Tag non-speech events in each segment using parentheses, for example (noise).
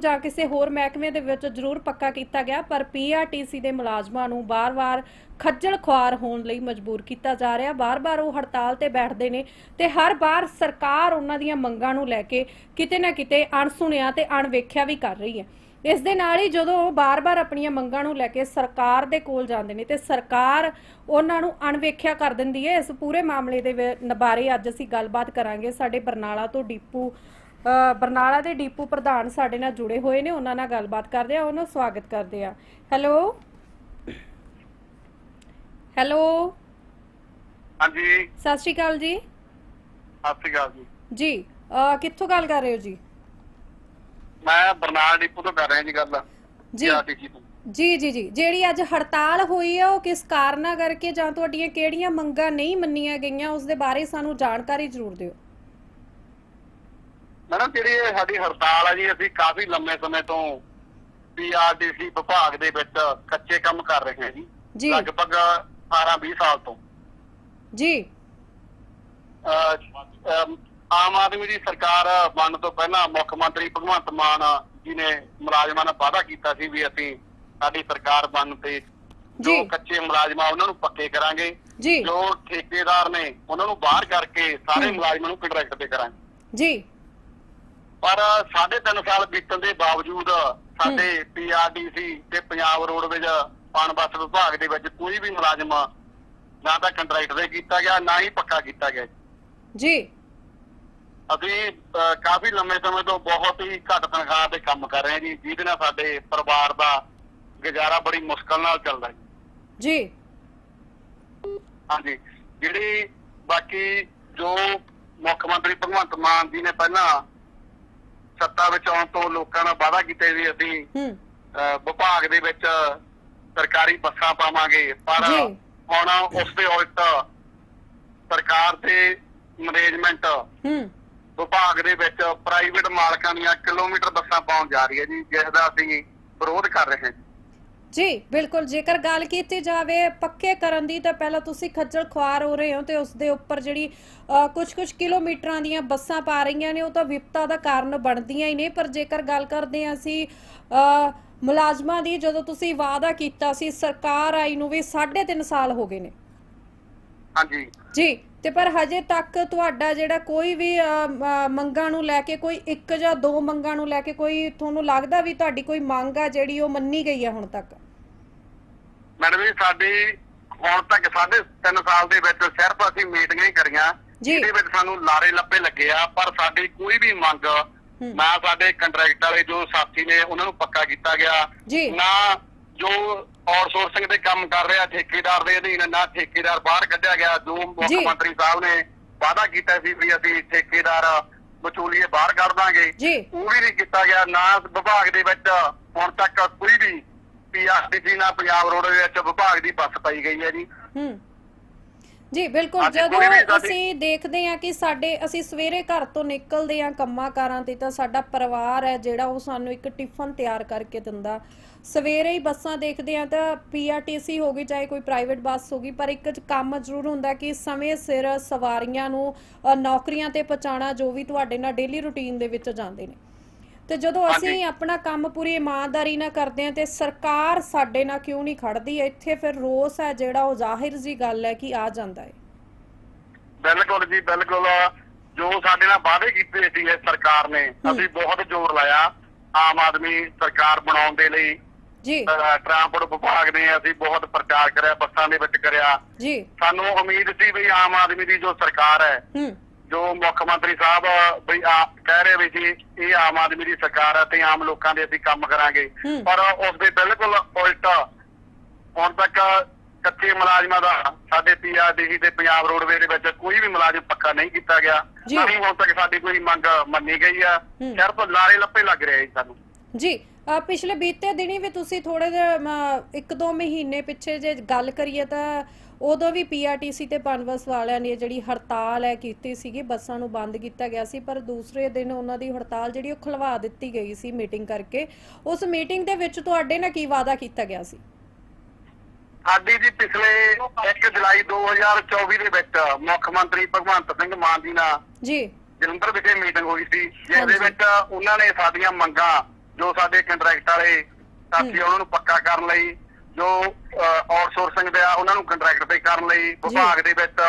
ਨੂੰ ਜਾਂ ਕਿਸੇ ਹੋਰ ਮਹਿਕਮੇ ਦੇ ਵਿੱਚ ਜ਼ਰੂਰ ਪੱਕਾ ਕੀਤਾ ਗਿਆ, ਪਰ ਪੀਆਰਟੀਸੀ ਦੇ ਮੁਲਾਜ਼ਮਾਂ ਨੂੰ ਬਾਰ-ਬਾਰ ਖੱਜਲ ਖੁਆਰ ਹੋਣ ਲਈ ਮਜਬੂਰ ਕੀਤਾ ਜਾ ਰਿਹਾ। ਬਾਰ-ਬਾਰ ਉਹ ਹੜਤਾਲ ਤੇ ਬੈਠਦੇ ਨੇ ਤੇ ਹਰ ਵਾਰ ਸਰਕਾਰ ਉਹਨਾਂ ਦੀਆਂ ਮੰਗਾਂ ਨੂੰ ਲੈ ਕੇ ਕਿਤੇ ਨਾ ਕਿਤੇ ਅਣਸੁਣਿਆ ਤੇ ਅਣਵੇਖਿਆ ਵੀ ਕਰ ਰਹੀ ਹੈ। ਇਸ ਦੇ ਨਾਲ ਹੀ ਜਦੋਂ ਉਹ ਬਾਰ-ਬਾਰ ਆਪਣੀਆਂ ਮੰਗਾਂ ਨੂੰ ਲੈ ਕੇ ਸਰਕਾਰ ਦੇ ਕੋਲ ਜਾਂਦੇ ਨੇ ਤੇ ਸਰਕਾਰ ਉਹਨਾਂ ਨੂੰ ਅਣਵੇਖਿਆ ਕਰ ਦਿੰਦੀ ਹੈ। ਇਸ ਪੂਰੇ ਮਾਮਲੇ ਦੇ ਬਾਰੇ ਅੱਜ ਅਸੀਂ ਗੱਲਬਾਤ ਕਰਾਂਗੇ। ਸਾਡੇ ਬਰਨਾਲਾ ਤੋਂ ਡੀਪੂ ਬਰਨਾਲਾ ਦੇ ਡੀਪੂ ਪ੍ਰਧਾਨ ਸਾਡੇ ਨਾਲ ਜੁੜੇ ਹੋਏ ਨੇ ਉਹਨਾਂ ਨਾਲ ਗੱਲਬਾਤ ਕਰਦੇ ਆ ਉਹਨਾਂ ਸਵਾਗਤ ਕਰਦੇ ਆ ਹੈਲੋ? ਹੈਲੋ? ਹਾਂਜੀ। ਸਤਿ ਸ਼੍ਰੀ ਅਕਾਲ ਜੀ। ਸਤਿ ਸ਼੍ਰੀ ਅਕਾਲ ਜੀ। ਜੀ ਕਿੱਥੋਂ ਗੱਲ ਕਰ ਰਹੇ ਹੋ ਜੀ? ਮੈਂ ਬਰਨਾਲ ਡਿਪੂ ਤੋਂ ਕਰ ਰਿਹਾ ਜੀ ਗੱਲ। ਜੀ। ਜੀ। ਜੀ ਜੀ ਜਿਹੜੀ ਅੱਜ ਹੜਤਾਲ ਹੋਈ ਹੈ ਉਹ ਕਿਸ ਕਾਰਨਾਂ ਕਰਕੇ ਜਾਂ ਤੁਹਾਡੀਆਂ ਕਿਹੜੀਆਂ ਮੰਗਾਂ ਨਹੀਂ ਮੰਨੀਆਂ ਗਈਆਂ ਉਸ ਦੇ ਬਾਰੇ ਸਾਨੂੰ ਜਾਣਕਾਰੀ ਜ਼ਰੂਰ ਦਿਓ। ਮੈਡਮ ਜਿਹੜੀ ਇਹ ਸਾਡੀ ਹੜਤਾਲ ਆ ਜੀ ਅਸੀਂ ਕਾਫੀ ਲੰਮੇ ਸਮੇਂ ਤੋਂ ਪੀਆਰਡੀਸੀ ਵਿਭਾਗ ਦੇ ਵਿੱਚ ਕੱਚੇ ਕੰਮ ਕਰ ਰਹੇ ਹਾਂ ਜੀ। ਲਗਭਗ 18 20 ਸਾਲ ਤੋਂ। ਜੀ। ਆਮ ਆਦਮੀ ਦੀ ਸਰਕਾਰ ਬਣਨ ਤੋਂ ਪਹਿਲਾਂ ਮੁੱਖ ਮੰਤਰੀ ਭਗਵੰਤ ਮਾਨ ਜੀ ਨੇ ਮੁਲਾਜ਼ਮਾਂ ਨਾਲ ਵਾਅਦਾ ਕੀਤਾ ਸੀ ਵੀ ਅਸੀਂ ਸਾਡੀ ਸਰਕਾਰ ਬਣਨ ਤੇ ਜੋ। ਕੱਚੇ ਮੁਲਾਜ਼ਮਾਂ ਉਹਨਾਂ ਨੂੰ ਪੱਕੇ ਕਰਾਂਗੇ ਜੀ। ਠੇਕੇਦਾਰ ਨੇ ਉਹਨਾਂ ਨੂੰ ਬਾਹਰ ਕਰਕੇ ਸਾਰੇ। ਮੁਲਾਜ਼ਮਾਂ ਨੂੰ ਕੰਟਰੈਕਟ ਤੇ ਕਰਾਂਗੇ। ਜੀ। ਪਰ ਸਾਢੇ ਤਿੰਨ ਸਾਲ ਬੀਤਣ ਦੇ ਬਾਵਜੂਦ ਸਾਡੇ ਪੀਆਰਡੀਸੀ ਤੇ ਪੰਜਾਬ ਰੋਡਵੇਜ ਪਣ ਬੱਸ ਵਿਭਾਗ ਦੇ ਵਿੱਚ ਕੋਈ ਵੀ ਮੁਲਾਜ਼ਮ ਨਾ ਤਾਂ ਕੰਟਰੈਕਟ ਤੇ ਕੀਤਾ ਗਿਆ ਨਾ ਹੀ ਪੱਕਾ ਕੀਤਾ ਗਿਆ ਜੀ। ਅਸੀਂ ਕਾਫੀ ਲੰਮੇ ਸਮੇਂ ਤੋਂ ਬਹੁਤ ਹੀ ਘੱਟ ਤਨਖਾਹ ਤੇ ਕੰਮ ਕਰ ਰਹੇ ਹਾਂ ਜੀ ਜਿਹਦੇ ਨਾਲ ਸਾਡੇ ਪਰਿਵਾਰ ਦਾ ਗੁਜ਼ਾਰਾ ਬੜੀ ਮੁਸ਼ਕਲ ਨਾਲ ਚੱਲਦਾ ਹੈ ਜੀ। ਹਾਂਜੀ। ਜਿਹੜੀ ਬਾਕੀ ਜੋ ਮੁੱਖ ਮੰਤਰੀ ਭਗਵੰਤ ਮਾਨ ਜੀ ਨੇ ਪਹਿਲਾਂ ਸੱਤਾ ਵਿੱਚ ਆਉਣ ਤੋਂ ਲੋਕਾਂ ਨਾਲ ਵਾਅਦਾ ਕੀਤਾ ਵੀ ਅਸੀਂ ਵਿਭਾਗ ਦੇ ਵਿੱਚ ਸਰਕਾਰੀ ਬੱਸਾਂ ਪਾਵਾਂਗੇ। ਪਰ। ਹੁਣ ਉਸ ਦੇ ਉਲਟ ਸਰਕਾਰ ਦੇ ਮੈਨੇਜਮੈਂਟ ਵਿਭਾਗ ਦੇ ਵਿੱਚ ਪ੍ਰਾਈਵੇਟ ਮਾਲਕਾਂ ਦੀਆਂ ਕਿਲੋਮੀਟਰ ਬੱਸਾਂ ਪਾਉਣ ਜਾ ਰਹੀ ਹੈ ਜੀ ਜਿਸ ਦਾ ਅਸੀਂ ਵਿਰੋਧ ਕਰ ਰਹੇ ਹਾਂ ਜੀ ਬਿਲਕੁਲ ਜੇਕਰ ਗੱਲ ਕੀਤੀ ਜਾਵੇ ਪੱਕੇ ਕਰਨ ਦੀ ਤਾਂ ਪਹਿਲਾਂ ਤੁਸੀਂ ਖੱਜਲ ਖੁਆਰ ਹੋ ਰਹੇ ਹੋ ਤੇ ਉਸ ਦੇ ਉੱਪਰ ਜਿਹੜੀ ਕੁਝ ਕੁਝ ਕਿਲੋਮੀਟਰਾਂ ਦੀਆਂ ਬੱਸਾਂ ਪਾ ਰਹੀਆਂ ਨੇ ਉਹ ਤਾਂ ਵਿਪਤਾ ਦਾ ਕਾਰਨ ਬਣਦੀਆਂ ਹੀ ਨੇ ਪਰ ਜੇਕਰ ਗੱਲ ਕਰਦੇ ਹਾਂ ਅਸੀਂ ਮੁਲਾਜ਼ਮਾਂ ਦੀ ਜਦੋਂ ਤੁਸੀਂ ਵਾਅਦਾ ਕੀਤਾ ਸੀ ਸਰਕਾਰ ਆਈ ਨੂੰ ਵੀ 3.5 ਸਾਲ ਹੋ ਗਏ ਨੇ। ਹਾਂਜੀ। ਜੀ। ਤੇ ਪਰ ਹਜੇ ਤੱਕ ਤੁਹਾਡਾ ਜਿਹੜਾ ਕੋਈ ਵੀ ਮੰਗਾਂ ਨੂੰ ਲੈ ਕੇ ਕੋਈ ਇੱਕ ਜਾਂ ਦੋ ਮੰਗਾਂ ਨੂੰ ਲੈ ਕੇ ਕੋਈ ਤੁਹਾਨੂੰ ਲੱਗਦਾ ਵੀ ਤੁਹਾਡੀ ਕੋਈ ਮੰਗ ਆ ਜਿਹੜੀ ਉਹ ਮੰਨੀ ਗਈ ਹੈ ਹੁਣ ਤੱਕ ਮੈਡਮ ਜੀ ਸਾਡੀ ਹੁਣ ਤੱਕ ਸਾਢੇ ਤਿੰਨ ਸਾਲ ਦੇ ਵਿੱਚ ਸਿਰਫ ਅਸੀਂ ਮੀਟਿੰਗਾਂ ਹੀ ਕਰੀਆਂ। ਜਿਹਦੇ ਵਿੱਚ ਸਾਨੂੰ ਲਾਰੇ ਲੱਪੇ ਲੱਗੇ ਆ ਪਰ ਸਾਡੀ ਕੋਈ ਵੀ ਮੰਗ। ਨਾ ਸਾਡੇ ਕੰਟਰੈਕਟ ਵਾਲੇ ਜੋ ਸਾਥੀ ਨੇ ਉਹਨਾਂ ਨੂੰ ਪੱਕਾ ਕੀਤਾ ਗਿਆ। ਨਾ ਜੋ ਆਊਟਸੋਰਸਿੰਗ ਦੇ ਕੰਮ ਕਰ ਰਿਹਾ ਠੇਕੇਦਾਰ ਦੇ ਅਧੀਨ ਨਾ ਠੇਕੇਦਾਰ ਬਾਹਰ ਕੱਢਿਆ ਗਿਆ ਜੋ ਮੁੱਖ ਜੀ। ਮੰਤਰੀ ਸਾਹਿਬ ਨੇ ਵਾਅਦਾ ਕੀਤਾ ਸੀ ਵੀ ਅਸੀਂ ਠੇਕੇਦਾਰ ਵਿਚੋਲੀਏ ਬਾਹਰ ਕੱਢ ਦਾਂਗੇ ਜੀ। ਉਹ ਵੀ ਨਹੀਂ ਕੀਤਾ ਗਿਆ ਨਾ ਵਿਭਾਗ ਦੇ ਵਿੱਚ ਹੁਣ ਤੱਕ ਕੋਈ ਵੀ ਪੀਆਰਟੀਸੀ ਨਾ ਪੰਜਾਬ ਰੋਡ ਦੇ ਵਿੱਚ ਵਿਭਾਗ ਦੀ ਬੱਸ ਪਾਈ ਗਈ ਹੈ ਜੀ ਹੂੰ ਜੀ ਬਿਲਕੁਲ। ਜਦੋਂ ਅਸੀਂ ਦੇਖਦੇ ਹਾਂ ਕਿ ਸਾਡੇ ਅਸੀਂ ਸਵੇਰੇ ਘਰ ਤੋਂ ਨਿਕਲਦੇ ਹਾਂ ਕੰਮਾਂ ਕਾਰਾਂ ਤੇ ਤਾਂ ਸਾਡਾ ਪਰਿਵਾਰ ਹੈ ਜਿਹੜਾ ਉਹ ਸਾਨੂੰ ਇੱਕ ਟਿਫਨ ਤਿਆਰ ਕਰਕੇ ਦਿੰਦਾ। ਸਵੇਰੇ ਹੀ ਬੱਸਾਂ ਦੇਖਦੇ ਹਾਂ ਤਾਂ ਪੀਆਰਟੀਸੀ ਹੋ ਗਈ ਚਾਹੇ ਕੋਈ ਪ੍ਰਾਈਵੇਟ ਬੱਸ ਹੋ ਗਈ ਪਰ ਇੱਕ ਕੰਮ ਜ਼ਰੂਰ ਹੁੰਦਾ ਕਿ ਸਮੇਂ ਸਿਰ ਸਵਾਰੀਆਂ ਨੂੰ ਨੌਕਰੀਆਂ ਤੇ ਪਹੁੰਚਾਉਣਾ ਜੋ ਵੀ ਤੁਹਾਡੇ ਨਾਲ ਡੇਲੀ ਰੁਟੀਨ ਦੇ ਵਿੱਚ ਜਾਂਦੇ ਨੇ। ਤੇ ਜਦੋਂ। ਅਸੀਂ ਆਪਣਾ ਕੰਮ ਪੂਰੀ ਇਮਾਨਦਾਰੀ ਨਾਲ ਕਰਦੇ ਹਾਂ ਤੇ ਸਰਕਾਰ ਸਾਡੇ ਨਾਲ ਕਿਉਂ ਨਹੀਂ ਖੜਦੀ ਇੱਥੇ ਫਿਰ ਰੋਸ ਹੈ ਜਿਹੜਾ ਉਹ ਜ਼ਾਹਿਰ ਜੀ ਗੱਲ ਹੈ ਕਿ ਆ ਜਾਂਦਾ ਹੈ। ਬਿਲਕੁਲ ਜੀ ਬਿਲਕੁਲ। ਜੋ ਸਾਡੇ ਨਾਲ ਵਾਅਦੇ ਕੀਤੇ ਸੀ ਇਹ ਸਰਕਾਰ ਨੇ। ਅਸੀਂ ਬਹੁਤ ਜ਼ੋਰ ਲਾਇਆ। ਆਮ ਆਦਮੀ ਸਰਕਾਰ ਬਣਾਉਣ ਦੇ ਲਈ ਜੀ। ਟਰਾਂਸਪੋਰਟ ਵਿਭਾਗ ਨੇ ਅਸੀਂ ਬਹੁਤ ਪ੍ਰਚਾਰ ਕਰਿਆ ਬੱਸਾਂ ਦੇ ਵਿੱਚ ਕਰਿਆ। ਜੀ। ਸਾਨੂੰ ਉਮੀਦ ਸੀ ਵੀ ਆਮ ਆਦਮੀ ਦੀ ਜੋ ਸਰਕਾਰ ਹੈ ਹੂੰ। ਜੋ ਮੁੱਖ ਮੰਤਰੀ ਸਾਹਿਬ ਵੀ ਆ ਕਹਿ ਰਹੇ ਵੀ ਜੀ ਇਹ ਆਮ ਆਦਮੀ ਦੀ ਸਰਕਾਰ ਹੈ ਤੇ ਆਮ ਲੋਕਾਂ ਦੇ ਅਸੀਂ ਕੰਮ ਕਰਾਂਗੇ। ਪਰ ਉਸ ਦੇ ਬਿਲਕੁਲ ਉਲਟ ਹੁਣ ਤੱਕ ਕੱਚੇ ਮੁਲਾਜ਼ਮਾਂ ਦਾ ਸਾਡੇ ਪੀਆਰਡੀਸੀ ਤੇ ਪੰਜਾਬ ਰੋਡਵੇ ਦੇ ਵਿੱਚ ਕੋਈ ਵੀ ਮੁਲਾਜ਼ਮ ਪੱਕਾ ਨਹੀਂ ਕੀਤਾ ਗਿਆ। ਨਹੀਂ ਹੁਣ ਤੱਕ ਸਾਡੀ ਕੋਈ ਮੰਗ ਮੰਨੀ ਗਈ ਆ। ਸਿਰਫ ਲਾਰੇ ਲੱਪੇ ਲੱਗ ਰਹੇ ਜੀ ਸਾਨੂੰ ਜੀ ਪਿਛਲੇ ਬੀਤੇ ਦਿਨੀ ਵੀ ਤੁਸੀਂ ਥੋੜੇ ਇੱਕ ਦੋ ਮਹੀਨੇ ਪਿੱਛੇ ਜੇ ਗੱਲ ਕਰੀਏ ਤਾਂ ਉਦੋਂ ਵੀ ਪੀਆਰਟੀਸੀ ਤੇ ਪਨਬਸ ਵਾਲਿਆਂ ਨੇ ਜਿਹੜੀ ਹੜਤਾਲ ਹੈ ਕੀਤੀ ਸੀਗੀ ਬੱਸਾਂ ਨੂੰ ਬੰਦ ਕੀਤਾ ਗਿਆ ਸੀ ਪਰ ਦੂਸਰੇ ਦਿਨ ਉਹਨਾਂ ਦੀ ਹੜਤਾਲ ਜਿਹੜੀ ਉਹ ਖਲਵਾ ਦਿੱਤੀ ਗਈ ਸੀ ਮੀਟਿੰਗ ਕਰਕੇ। ਉਸ ਮੀਟਿੰਗ ਦੇ ਵਿੱਚ ਤੁਹਾਡੇ ਨਾਲ ਕੀ ਵਾਅਦਾ ਕੀਤਾ ਗਿਆ ਸੀ? ਸਾਡੀ ਜੀ ਪਿਛਲੇ 1 ਜੁਲਾਈ 2024 ਦੇ ਵਿੱਚ ਮੁੱਖ ਮੰਤਰੀ ਭਗਵੰਤ ਸਿੰਘ ਮਾਨ ਜੀ ਨਾਲ ਜੀ। ਜਲੰਧਰ ਵਿਖੇ ਮੀਟਿੰਗ ਹੋਈ ਸੀ ਜਿਸ। ਦੇ ਵਿੱਚ ਉਹਨਾਂ ਨੇ ਸਾਡੀਆਂ ਮੰਗਾਂ ਜੋ ਸਾਡੇ ਕੰਟਰੈਕਟ ਵਾਲੇ ਸਾਥੀ ਉਹਨਾਂ ਨੂੰ ਪੱਕਾ ਕਰਨ ਲਈ ਜੋ ਆਊਟਸੋਰਸਿੰਗ ਦੇ ਆ ਉਹਨਾਂ ਨੂੰ ਕੰਟਰੈਕਟ ਤੇ ਕਰਨ ਲਈ ਵਿਭਾਗ ਦੇ ਵਿੱਚ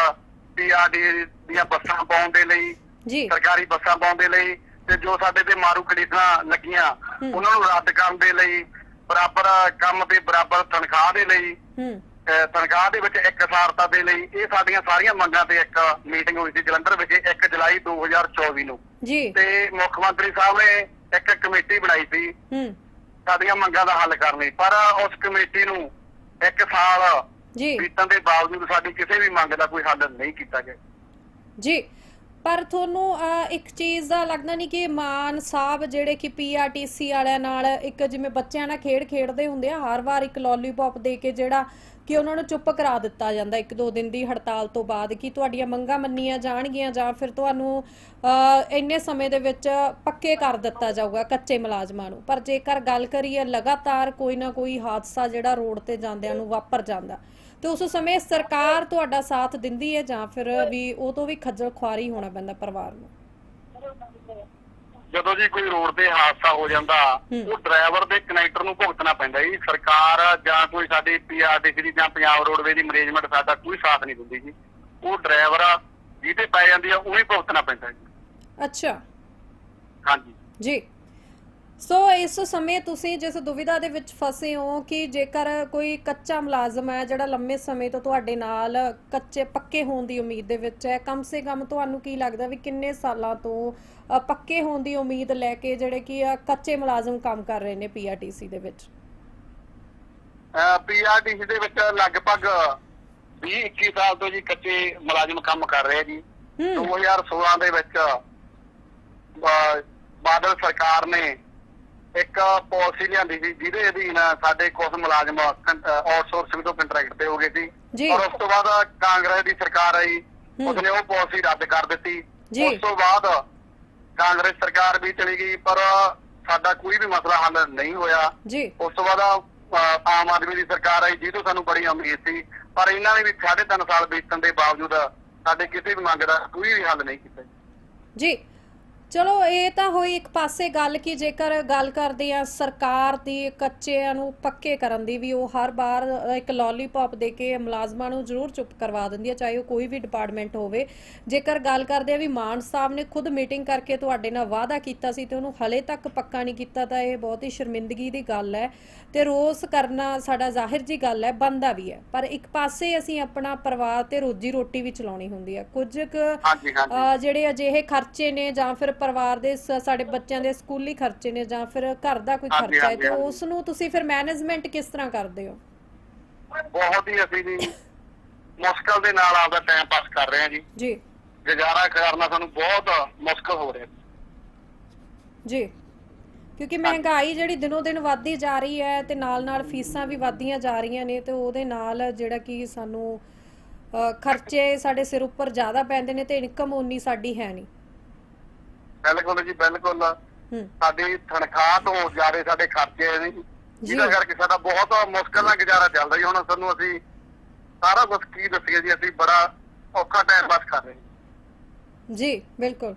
ਪੀਆਰਡੀ ਦੀਆਂ ਬੱਸਾਂ ਪਾਉਣ ਦੇ ਲਈ ਜੀ। ਸਰਕਾਰੀ ਬੱਸਾਂ ਪਾਉਣ ਦੇ ਲਈ ਤੇ ਜੋ ਸਾਡੇ ਤੇ ਮਾਰੂ ਕੰਡੀਸ਼ਨਾਂ ਲੱਗੀਆਂ ਉਹਨਾਂ ਨੂੰ ਰੱਦ ਕਰਨ ਦੇ ਲਈ ਬਰਾਬਰ ਕੰਮ ਤੇ ਬਰਾਬਰ ਤਨਖਾਹ ਦੇ ਲਈ ਤਨਖਾਹ ਦੇ ਵਿੱਚ ਇੱਕ ਸਾਰਤਾ ਦੇ ਲਈ ਇਹ ਸਾਡੀਆਂ ਸਾਰੀਆਂ ਮੰਗਾਂ ਤੇ ਇੱਕ ਮੀਟਿੰਗ ਹੋਈ ਸੀ ਜਲੰਧਰ ਵਿਖੇ 1 ਜੁਲਾਈ 2024 ਨੂੰ। ਜੀ। ਤੇ ਮੁੱਖ ਮੰਤਰੀ ਸਾਹਿਬ ਨੇ ਇੱਕ ਕਮੇਟੀ ਬਣਾਈ ਸੀ। ਹੂੰ। ਸਾਡੀਆਂ ਮੰਗਾਂ ਦਾ ਹੱਲ ਕਰਨ। ਪਰ ਉਸ ਕਮੇਟੀ ਨੂੰ ਇੱਕ ਸਾਲ ਜੀ। ਬੀਤਣ ਦੇ ਬਾਵਜੂਦ ਸਾਡੀ ਕਿਸੇ ਵੀ ਮੰਗ ਦਾ ਕੋਈ ਹੱਲ ਨਹੀਂ ਕੀਤਾ ਗਿਆ। ਜੀ ਪਰ ਤੁਹਾਨੂੰ ਇੱਕ ਚੀਜ਼ ਦਾ ਲੱਗਦਾ ਨਹੀਂ ਕਿ ਮਾਨ ਸਾਹਿਬ ਜਿਹੜੇ ਕਿ ਪੀਆਰਟੀਸੀ ਵਾਲਿਆਂ ਨਾਲ ਇੱਕ ਜਿਵੇਂ ਬੱਚਿਆਂ ਨਾਲ ਖੇਡ ਖੇਡਦੇ ਹੁੰਦੇ ਆ ਹਰ ਵਾਰ ਇੱਕ ਲੋਲੀਪੌਪ ਦੇ ਕੇ ਜਿਹੜਾ ਕਿ ਉਹਨਾਂ ਨੂੰ ਚੁੱਪ ਕਰਾ ਦਿੱਤਾ ਜਾਂਦਾ ਇੱਕ ਦੋ ਦਿਨ ਦੀ ਹੜਤਾਲ ਤੋਂ ਬਾਅਦ ਕਿ ਤੁਹਾਡੀਆਂ ਮੰਗਾਂ ਮੰਨੀਆਂ ਜਾਣਗੀਆਂ ਜਾਂ ਫਿਰ ਤੁਹਾਨੂੰ ਇੰਨੇ ਸਮੇਂ ਦੇ ਵਿੱਚ ਪੱਕੇ ਕਰ ਦਿੱਤਾ ਜਾਊਗਾ ਕੱਚੇ ਮੁਲਾਜ਼ਮਾਂ ਨੂੰ। ਪਰ ਜੇਕਰ ਗੱਲ ਕਰੀਏ ਲਗਾਤਾਰ ਕੋਈ ਨਾ ਕੋਈ ਹਾਦਸਾ ਜਿਹੜਾ ਰੋਡ ਤੇ ਜਾਂਦਿਆਂ ਨੂੰ ਵਾਪਰ ਜਾਂਦਾ, ਤੇ ਉਸ ਸਮੇਂ ਸਰਕਾਰ ਤੁਹਾਡਾ ਸਾਥ ਦਿੰਦੀ ਹੈ ਜਾਂ ਫਿਰ ਵੀ ਉਹ ਤੋਂ ਵੀ ਖੱਜਲ ਖੁਆਰੀ ਹੋਣਾ ਪੈਂਦਾ ਪਰਿਵਾਰ ਨੂੰ? ਜਦੋਂ ਜੀ ਕੋਈ ਰੋਡ ਤੇ ਹਾਦਸਾ ਹੋ ਜਾਂਦਾ। ਉਹ ਡਰਾਈਵਰ ਦੇ ਕਨੈਕਟਰ ਨੂੰ ਭੁਗਤਣਾ ਪੈਂਦਾ ਜੀ। ਸਰਕਾਰ ਜਾਂ ਕੋਈ ਸਾਡੀ ਪੀਆਰਟੀਸੀ ਦੀ ਜਾਂ ਪੰਜਾਬ ਰੋਡਵੇ ਦੀ ਮੈਨੇਜਮੈਂਟ ਸਾਡਾ ਕੋਈ ਸਾਥ ਨਹੀਂ ਦਿੰਦੀ ਜੀ। ਉਹ ਡਰਾਈਵਰ ਜਿਹਦੇ ਪੈ ਜਾਂਦੀ ਆ ਉਹ ਹੀ ਭੁਗਤਣਾ ਪੈਂਦਾ ਜੀ। ਅੱਛਾ। ਹਾਂਜੀ। ਜੀ। ਸੋ ਇਸ ਸਮੇਂ ਤੁਸੀਂ ਜਿਸ ਦੁਵਿਧਾ ਦੇ ਵਿੱਚ ਫਸੇ ਹੋ ਕਿ ਜੇਕਰ ਕੋਈ ਕੱਚਾ ਮੁਲਾਜ਼ਮ ਹੈ ਜਿਹੜਾ ਲੰਮੇ ਸਮੇਂ ਤੋਂ ਤੁਹਾਡੇ ਨਾਲ ਕੱਚੇ ਪੱਕੇ ਹੋਣ ਦੀ ਉਮੀਦ ਦੇ ਵਿੱਚ ਹੈ ਕਮ ਸੇ ਕਮ ਤੁਹਾਨੂੰ ਕੀ ਲੱਗਦਾ ਵੀ ਕਿੰਨੇ ਸਾਲਾਂ ਤੋਂ ਪੱਕੇ ਹੋਣ ਦੀ ਉਮੀਦ ਲੈ ਕੇ ਜਿਹੜੇ ਕਿ ਕੱਚੇ ਮੁਲਾਜ਼ਮ ਕੰਮ ਕਰ ਰਹੇ ਨੇ ਪੀਆਰਟੀਸੀ ਦੇ ਵਿੱਚ? ਪੀਆਰਟੀਸੀ ਦੇ ਵਿੱਚ ਲਗਭਗ 20 21 ਸਾਲ ਤੋਂ ਜੀ ਕੱਚੇ ਮੁਲਾਜ਼ਮ ਕੰਮ ਕਰ ਰਹੇ ਜੀ। ਹੂੰ। 2016 ਦੇ ਵਿੱਚ ਬਾਦਲ ਸਰਕਾਰ ਨੇ ਇੱਕ ਪਾਲਿਸੀ ਲਿਆਂਦੀ ਸੀ ਜਿਹਦੇ ਅਧੀਨ ਸਾਡੇ ਕੁਝ ਮੁਲਾਜ਼ਮ ਆਊਟਸੋਰਸਿੰਗ ਤੋਂ ਕੰਟਰੈਕਟ ਤੇ ਹੋ ਗਏ ਸੀ। ਔਰ ਉਸ ਤੋਂ ਬਾਅਦ ਕਾਂਗਰਸ ਦੀ ਸਰਕਾਰ ਆਈ। ਉਸਨੇ ਉਹ ਪਾਲਿਸੀ ਰੱਦ ਕਰ ਦਿੱਤੀ। ਉਸ ਤੋਂ ਬਾਅਦ ਕਾਂਗਰਸ ਸਰਕਾਰ ਵੀ ਚਲੀ ਗਈ ਪਰ ਸਾਡਾ ਕੋਈ ਵੀ ਮਸਲਾ ਹੱਲ ਨਹੀਂ ਹੋਇਆ। ਉਸ ਤੋਂ ਬਾਅਦ ਆਮ ਆਦਮੀ ਦੀ ਸਰਕਾਰ ਆਈ ਜਿਹਦੇ ਤੋਂ ਸਾਨੂੰ ਬੜੀ ਉਮੀਦ ਸੀ। ਪਰ ਇਹਨਾਂ ਨੇ ਵੀ 3.5 ਸਾਲ ਬੀਤਣ ਦੇ ਬਾਵਜੂਦ ਸਾਡੇ ਕਿਸੇ ਵੀ ਮੰਗ ਦਾ ਕੋਈ ਵੀ ਹੱਲ ਨਹੀਂ ਕੀਤਾ। ਜੀ। ਚਲੋ ਇਹ ਤਾਂ ਹੋਈ ਇੱਕ ਪਾਸੇ ਗੱਲ ਕਿ ਜੇਕਰ ਗੱਲ ਕਰਦੇ ਆ ਸਰਕਾਰ ਦੀ ਕੱਚਿਆਂ ਨੂੰ ਪੱਕੇ ਕਰਨ ਦੀ ਵੀ ਉਹ ਹਰ ਵਾਰ ਇੱਕ ਲੋਲੀਪੌਪ ਦੇ ਕੇ ਮੁਲਾਜ਼ਮਾਂ ਨੂੰ ਜ਼ਰੂਰ ਚੁੱਪ ਕਰਵਾ ਦਿੰਦੀ ਹੈ ਚਾਹੇ ਉਹ ਕੋਈ ਵੀ ਡਿਪਾਰਟਮੈਂਟ ਹੋਵੇ। ਜੇਕਰ ਗੱਲ ਕਰਦੇ ਆ ਵੀ ਮਾਨ ਸਾਹਿਬ ਨੇ ਖੁਦ ਮੀਟਿੰਗ ਕਰਕੇ ਤੁਹਾਡੇ ਨਾਲ ਵਾਅਦਾ ਕੀਤਾ ਸੀ ਤੇ ਉਹਨੂੰ ਹਲੇ ਤੱਕ ਪੱਕਾ ਨਹੀਂ ਕੀਤਾ ਤਾਂ ਇਹ ਬਹੁਤ ਹੀ ਸ਼ਰਮਿੰਦਗੀ ਦੀ ਗੱਲ ਹੈ ਤੇ ਰੋਸ ਕਰਨਾ ਸਾਡਾ ਜ਼ਾਹਿਰ ਜੀ ਗੱਲ ਹੈ ਬੰਦਾ ਵੀ ਹੈ। ਪਰ ਇੱਕ ਪਾਸੇ ਅਸੀਂ ਆਪਣਾ ਪਰਿਵਾਰ ਤੇ ਰੋਜੀ ਰੋਟੀ ਵੀ ਚਲਾਉਣੀ ਹੁੰਦੀ ਹੈ। ਕੁਝ ਜਿਹੜੇ ਅਜਿਹੇ ਖਰਚੇ ਨੇ ਜਾਂ ਫਿਰ ਪਰਿਵਾਰ ਦੇ ਸ- ਸਾਡੇ ਬੱਚਿਆਂ ਦੇ ਸਕੂਲੀ ਖਰਚੇ ਨੇ ਜਾਂ ਫਿਰ ਘਰ ਦਾ ਕੋਈ ਹਾਂਜੀ, ਖਰਚਾ ਹੈ ਹਾਂਜੀ, ਤੇ ਹਾਂਜੀ। ਉਸ ਨੂੰ ਤੁਸੀਂ ਫਿਰ ਮੈਨੇਜਮੈਂਟ ਕਿਸ ਤਰ੍ਹਾਂ ਕਰਦੇ ਹੋ? ਬਹੁਤ ਹੀ ਅਸੀਂ ਜੀ ਮੁਸ਼ਕਲ ਦੇ ਨਾਲ ਆਪਦਾ ਟਾਈਮ ਪਾਸ ਕਰ ਰਹੇ ਹਾਂ ਜੀ। ਜੀ। ਗੁਜ਼ਾਰਾ ਕਰਨਾ ਸਾਨੂੰ ਬਹੁਤ ਮੁਸ਼ਕਲ ਹੋ ਰਿਹਾ। ਜੀ। ਕਿਉਂਕਿ ਮਹਿੰਗਾਈ ਜਿਹੜੀ ਦਿਨੋਂ ਦਿਨ ਵੱਧਦੀ ਜਾ ਰਹੀ ਹੈ ਤੇ ਨਾਲ ਨਾਲ ਫੀਸਾਂ ਵੀ ਵੱਧਦੀਆਂ ਜਾ ਰਹੀਆਂ ਨੇ ਤੇ ਉਹਦੇ ਨਾਲ ਜਿਹੜਾ ਕਿ ਸਾਨੂੰ ਖਰਚੇ ਸਾਡੇ ਸਿਰ ਉੱਪਰ ਜ਼ਿਆਦਾ ਪੈਂਦੇ ਨੇ ਤੇ ਇਨਕਮ ਉਨੀ ਸਾਡੀ ਹੈ ਨਹੀਂ। ਬਿਲਕੁਲ ਜੀ ਬਿਲਕੁਲ। ਸਾਡੀ ਤਨਖਾਹ ਤੋਂ ਜ਼ਿਆਦਾ ਸਾਡੇ ਖਰਚੇ ਨੇ ਜਿਹਦਾ ਕਰਕੇ ਸਾਡਾ ਬਹੁਤ ਮੁਸ਼ਕਲ ਨਾਲ ਗੁਜ਼ਾਰਾ ਚੱਲਦਾ ਜੀ। ਹੁਣ ਸਾਨੂੰ ਅਸੀਂ ਸਾਰਾ ਕੁਝ ਕੀ ਦੱਸੀਏ ਜੀ ਅਸੀਂ ਬੜਾ ਔਖਾ ਟਾਈਮ ਪਾਸ ਕਰ ਰਹੇ ਜੀ ਬਿਲਕੁਲ।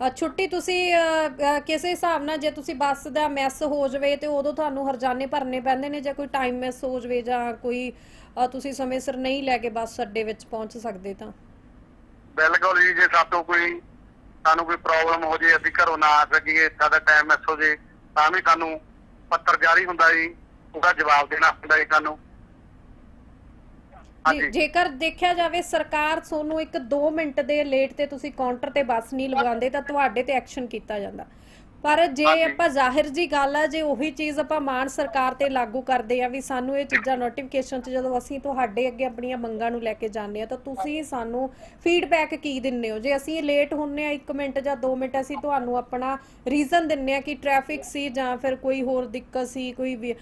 ਅ, ਛੁੱਟੀ ਤੁਸੀਂ ਕਿਸੇ ਹਿਸਾਬ ਨਾਲ ਜੇ ਤੁਸੀਂ ਬੱਸ ਦਾ ਮਿਸ ਹੋ ਜਵੇ ਤੇ ਉਦੋਂ ਤੁਹਾਨੂੰ ਹਰਜਾਨੇ ਭਰਨੇ ਪੈਂਦੇ ਨੇ ਜਾਂ ਕੋਈ ਟਾਈਮ ਮਿਸ ਹੋ ਜਵੇ ਜਾਂ ਕੋਈ ਤੁਸੀਂ ਸਮੇਂ ਸਿਰ ਨਹੀਂ ਲੈ ਕੇ ਬੱਸ ਅੱਡੇ ਵਿੱਚ ਪਹੁੰਚ ਸਕਦੇ ਤਾਂ? ਬਿਲਕੁਲ ਜੀ ਜੇ ਸਾਤੋਂ ਕੋਈ ਸਾਨੂੰ ਕੋਈ ਪ੍ਰੋਬਲਮ ਹੋ ਜੇ ਅਸੀਂ ਘਰੋਂ ਨਾ ਆ ਸਕੀਏ ਸਾਡਾ ਟਾਈਮ ਮਿਸ ਹੋ ਜੇ ਤਾਂ ਵੀ ਸਾਨੂੰ ਪੱਤਰ ਜਾਰੀ ਹੁੰਦਾ ਜੀ ਉਹਦਾ ਜਵਾਬ ਦੇਣਾ ਹੁੰਦਾ ਜੀ ਸਾਨੂੰ। ਜੀ ਜੇਕਰ ਦੇਖਿਆ ਜਾਵੇ ਸਰਕਾਰ ਤੁਹਾਨੂੰ ਇੱਕ 2 ਮਿੰਟ ਦੇ ਲੇਟ ਤੇ ਤੁਸੀਂ ਕਾਊਂਟਰ ਤੇ ਬੱਸ ਨਹੀਂ ਲਗਾਉਂਦੇ ਤਾਂ ਤੁਹਾਡੇ ਤੇ ਐਕਸ਼ਨ ਕੀਤਾ ਜਾਂਦਾ। ਪਰ ਜੇ। ਆਪਾਂ ਜ਼ਾਹਿਰ ਜੀ ਗੱਲ ਆ ਜੇ ਉਹੀ ਚੀਜ਼ ਆਪਾਂ ਮਾਨ ਸਰਕਾਰ ਤੇ ਲਾਗੂ ਕਰਦੇ ਆ ਵੀ ਸਾਨੂੰ ਇਹ ਚੀਜ਼ਾਂ ਨੋਟੀਫਿਕੇਸ਼ਨ 'ਚ ਜਦੋਂ ਅਸੀਂ ਤੁਹਾਡੇ ਅੱਗੇ ਆਪਣੀਆਂ ਮੰਗਾਂ ਨੂੰ ਲੈ ਕੇ ਜਾਂਦੇ ਆ ਤਾਂ ਤੁਸੀਂ ਸਾਨੂੰ ਫੀਡਬੈਕ ਕੀ ਦਿੰਦੇ ਹੋ ਜੇ ਅਸੀਂ ਲੇਟ ਹੁੰਨੇ ਆ 1 ਮਿੰਟ ਜਾਂ 2 ਮਿੰਟ ਅਸੀਂ ਤੁਹਾਨੂੰ ਆਪਣਾ ਰੀਜ਼ਨ ਦਿੰਨੇ ਆ ਕਿ ਟ੍ਰੈਫਿਕ ਸੀ ਜਾਂ ਫਿਰ ਕੋਈ ਹੋਰ ਦਿੱਕਤ ਸੀ ਕੋਈ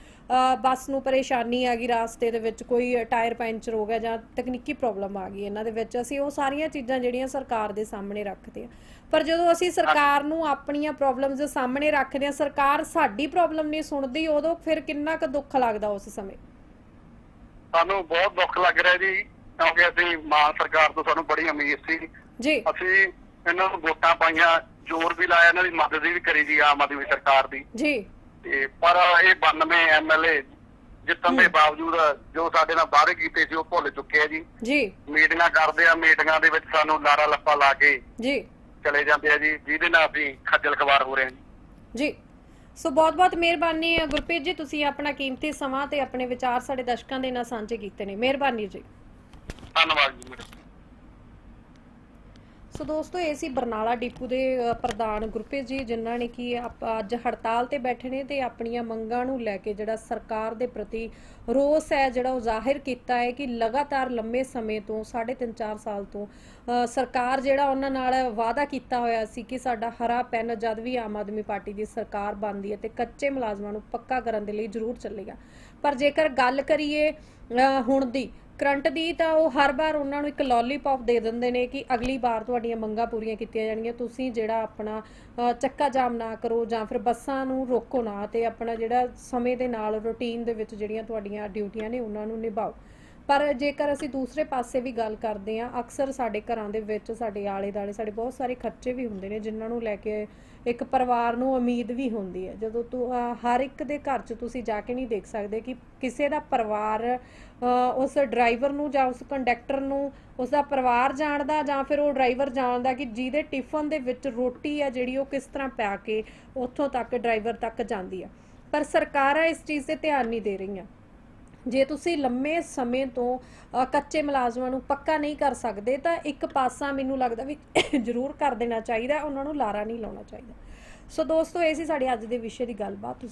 ਬੱਸ ਨੂੰ ਪਰੇਸ਼ਾਨੀ ਆ ਗਈ ਰਾਸਤੇ ਦੇ ਵਿੱਚ ਕੋਈ ਟਾਇਰ ਪੈਂਚਰ ਹੋ ਗਿਆ ਜਾਂ ਤਕਨੀਕੀ ਪ੍ਰੋਬਲਮ ਆ ਗਈ ਇਹਨਾਂ ਦੇ ਵਿੱਚ। ਅਸੀਂ ਉਹ ਸਾਰੀਆਂ ਚੀਜ਼ਾਂ ਜਿਹੜੀਆਂ ਸਰਕਾਰ ਦੇ ਸਾਹਮਣੇ ਰੱਖਦੇ ਆ। ਪਰ ਜਦੋਂ ਅਸੀਂ ਸਰਕਾਰ ਨੂੰ ਆਪਣੀਆਂ ਪ੍ਰੋਬਲਮਸ ਦੇ ਸਾਹਮਣੇ ਰੱਖਦੇ ਆ ਸਰਕਾਰ ਸਾਡੀ ਪ੍ਰੋਬਲਮ ਨਹੀਂ ਸੁਣਦੀ ਉਦੋਂ ਫਿਰ ਕਿੰਨਾ ਕੁ ਦੁੱਖ ਲੱਗਦਾ ਉਸ ਸਮੇਂ? ਸਾਨੂੰ ਬਹੁਤ ਦੁੱਖ ਲੱਗ ਰਿਹਾ ਜੀ ਕਿਉਂਕਿ ਅਸੀਂ ਮਾਨ ਸਰਕਾਰ ਤੋਂ ਸਾਨੂੰ ਬੜੀ ਉਮੀਦ ਸੀ। ਜੀ। ਅਸੀਂ ਇਹਨਾਂ ਨੂੰ ਵੋਟਾਂ ਪਾਈਆਂ ਜ਼ੋਰ ਵੀ ਲਾਇਆ ਇਹਨਾਂ ਦੀ ਮਦਦ ਵੀ ਕਰੀ ਜੀ ਆਮ ਆਦਮੀ ਸਰਕਾਰ ਦੀ। ਜੀ। ਤੇ ਪਰ ਇਹ 92 ਐਮਐਲਏ ਜਿੱਤਣ ਦੇ ਬਾਵਜੂਦ ਜੋ ਸਾਡੇ ਨਾਲ ਵਾਅਦੇ ਕੀਤੇ ਸੀ ਉਹ ਭੁੱਲ ਚੁੱਕੇ ਆ ਜੀ। ਜੀ। ਮੀਟਿੰਗਾਂ ਕਰਦੇ ਆ ਮੀਟਿੰਗਾਂ ਦੇ ਵਿੱਚ ਸਾਨੂੰ ਲਾਰਾ ਲੱਪਾ ਲਾ ਕੇ ਜੀ। ਚਲੇ ਜਾਂਦੇ ਆ ਜੀ ਜਿਹਦੇ ਨਾਲ ਅਸੀਂ ਖੱਜਲ ਖਵਾਰ ਹੋ ਰਹੇ ਹਾਂ ਜੀ। ਜੀ। ਸੋ ਬਹੁਤ ਬਹੁਤ ਮਿਹਰਬਾਨੀ ਹੈ ਗੁਰਪ੍ਰੀਤ ਜੀ ਤੁਸੀਂ ਆਪਣਾ ਕੀਮਤੀ ਸਮਾਂ ਤੇ ਆਪਣੇ ਵਿਚਾਰ ਸਾਡੇ ਦਰਸ਼ਕਾਂ ਦੇ ਨਾਲ ਸਾਂਝੇ ਕੀਤੇ ਨੇ। ਮਿਹਰਬਾਨੀ ਜੀ। ਧੰਨਵਾਦ ਜੀ ਮੇਰਾ ਸੋ ਦੋਸਤੋ, ਇਹ ਸੀ ਬਰਨਾਲਾ ਡਿਪੂ ਦੇ ਪ੍ਰਧਾਨ ਗੁਰਪ੍ਰੀਤ ਜੀ, ਜਿਨ੍ਹਾਂ ਨੇ ਕੀ ਆਪ- ਅੱਜ ਹੜਤਾਲ ਤੇ ਬੈਠੇ ਨੇ ਤੇ ਆਪਣੀਆਂ ਮੰਗਾਂ ਨੂੰ ਲੈ ਕੇ ਜਿਹੜਾ ਸਰਕਾਰ ਦੇ ਪ੍ਰਤੀ ਰੋਸ ਹੈ, ਜਿਹੜਾ ਉਹ ਜ਼ਾਹਿਰ ਕੀਤਾ ਹੈ ਕਿ ਲਗਾਤਾਰ ਲੰਮੇ ਸਮੇਂ ਤੋਂ 3.5 4 ਸਾਲ ਤੋਂ ਸਰਕਾਰ ਜਿਹੜਾ ਉਹਨਾਂ ਨਾਲ ਵਾਅਦਾ ਕੀਤਾ ਹੋਇਆ ਸੀ ਕਿ ਸਾਡਾ ਹਰਾ ਪੈਨ ਜਦ ਵੀ ਆਮ ਆਦਮੀ ਪਾਰਟੀ ਦੀ ਸਰਕਾਰ ਬਣਦੀ ਹੈ ਤੇ ਕੱਚੇ ਮੁਲਾਜ਼ਮਾਂ ਨੂੰ ਪੱਕਾ ਕਰਨ ਦੇ ਲਈ ਜ਼ਰੂਰ ਚੱਲੇਗਾ। ਪਰ ਜੇਕਰ ਗੱਲ ਕਰੀਏ ਹੁਣ ਦੀ ਕਰੰਟ ਦੀ ਤਾਂ ਉਹ ਹਰ ਵਾਰ ਉਹਨਾਂ ਨੂੰ ਇੱਕ ਲੋਲੀਪੌਪ ਦੇ ਦਿੰਦੇ ਨੇ ਕਿ ਅਗਲੀ ਵਾਰ ਤੁਹਾਡੀਆਂ ਮੰਗਾਂ ਪੂਰੀਆਂ ਕੀਤੀਆਂ ਜਾਣਗੀਆਂ। ਤੁਸੀਂ ਜਿਹੜਾ ਆਪਣਾ ਚੱਕਾ ਜਾਮ ਨਾ ਕਰੋ ਜਾਂ ਫਿਰ ਬੱਸਾਂ ਨੂੰ ਰੋਕੋ ਨਾ ਤੇ ਆਪਣਾ ਜਿਹੜਾ ਸਮੇਂ ਦੇ ਨਾਲ ਰੁਟੀਨ ਦੇ ਵਿੱਚ ਜਿਹੜੀਆਂ ਤੁਹਾਡੀਆਂ ਡਿਊਟੀਆਂ ਨੇ ਉਹਨਾਂ ਨੂੰ ਨਿਭਾਓ। ਪਰ ਜੇਕਰ ਅਸੀਂ ਦੂਸਰੇ ਪਾਸੇ ਵੀ ਗੱਲ ਕਰਦੇ ਹਾਂ, ਅਕਸਰ ਸਾਡੇ ਘਰਾਂ ਦੇ ਵਿੱਚ, ਸਾਡੇ ਆਲੇ ਦਾਲੇ ਸਾਡੇ ਬਹੁਤ ਸਾਰੇ ਖਰਚੇ ਵੀ ਹੁੰਦੇ ਨੇ, ਜਿਨ੍ਹਾਂ ਨੂੰ ਲੈ ਕੇ ਇੱਕ ਪਰਿਵਾਰ ਨੂੰ ਉਮੀਦ ਵੀ ਹੁੰਦੀ ਹੈ। ਜਦੋਂ ਤੂੰ ਹਰ ਇੱਕ ਦੇ ਘਰ 'ਚ ਤੁਸੀਂ ਜਾ ਕੇ ਨਹੀਂ ਦੇਖ ਸਕਦੇ ਕਿ ਕਿਸੇ ਦਾ ਪਰਿਵਾਰ ਉਸ ਡਰਾਈਵਰ ਨੂੰ ਜਾਂ ਉਸ ਕੰਡਕਟਰ ਨੂੰ, ਉਸ ਦਾ ਪਰਿਵਾਰ ਜਾਣਦਾ ਜਾਂ ਫਿਰ ਉਹ ਡਰਾਈਵਰ ਜਾਣਦਾ ਕਿ ਜਿਹਦੇ ਟਿਫਨ ਦੇ ਵਿੱਚ ਰੋਟੀ ਹੈ ਜਿਹੜੀ ਉਹ ਕਿਸ ਤਰ੍ਹਾਂ ਪਾ ਕੇ ਉੱਥੋਂ ਤੱਕ ਡਰਾਈਵਰ ਤੱਕ ਜਾਂਦੀ ਆ। ਪਰ ਸਰਕਾਰਾਂ ਇਸ ਚੀਜ਼ ਤੇ ਧਿਆਨ ਨਹੀਂ ਦੇ ਰਹੀਆਂ। ਜੇ ਤੁਸੀਂ ਲੰਮੇ ਸਮੇਂ ਤੋਂ ਕੱਚੇ ਮੁਲਾਜ਼ਮਾਂ ਨੂੰ ਪੱਕਾ ਨਹੀਂ ਕਰ ਸਕਦੇ, ਤਾਂ ਇੱਕ ਪਾਸਾ ਮੈਨੂੰ ਲੱਗਦਾ ਵੀ (coughs) ਜ਼ਰੂਰ ਕਰ ਦੇਣਾ ਚਾਹੀਦਾ, ਉਹਨਾਂ ਨੂੰ ਲਾਰਾ ਨਹੀਂ ਲਾਉਣਾ ਚਾਹੀਦਾ। ਸੋ ਦੋਸਤੋ, ਇਹ ਸੀ ਸਾਡੀ ਅੱਜ ਦੇ ਵਿਸ਼ੇ ਦੀ ਗੱਲਬਾਤ। ਤੁਸੀਂ